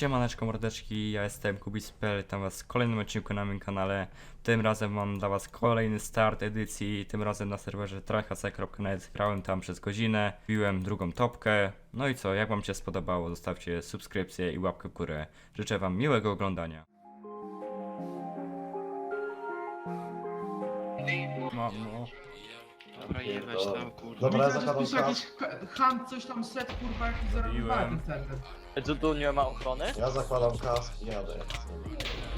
Siemaneczko mordeczki, ja jestem Kubis.pl, witam was w kolejnym odcinku na moim kanale. Tym razem mam dla was kolejny start edycji, tym razem na serwerze trachase.net. Grałem tam przez godzinę, biłem drugą topkę. No i co, jak wam się spodobało, zostawcie subskrypcję i łapkę w górę. Życzę wam miłego oglądania. Mamo. Dobra, jebać tam, kurwa. Dobra, ja Widzę, że kas. jakiś hunt, coś tam set, kurwa, jakiś zarobowany ten serwer. Tu, tu nie ma ochrony? Ja zakładam kask i jadę.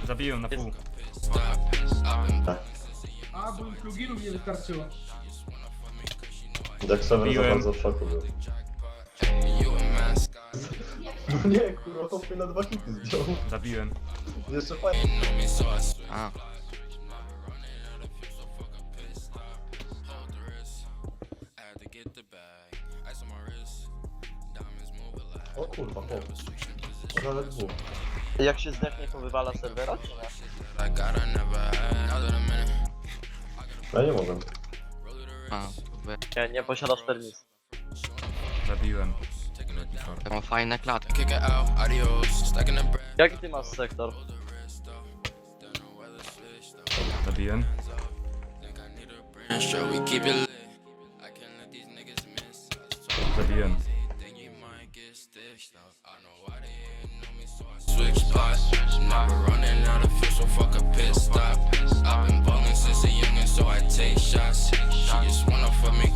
Zabiłem na pół. A, bo już pluginów nie wystarczyło. Jak serwer za Biłem. bardzo w szoku był. No nie, kurwa, chłopie na dwa hity zdjął. Zabiłem. Jeszcze fajnie. A. O kurwa, chłop. Nawet dwóch. Jak się zdechnie, to wywala serwera, czy nie? Ja nie mogę. A, we- Nie, nie posiadasz permisji. Zabiłem. ja mam fajne klatki. Jaki ty masz sektor? Zabiłem. zabiłem. Switch spots, never running out of fuel, so fuck a pit stop. I've been ballin' since a youngin', so I take shots. She just wanna fuck me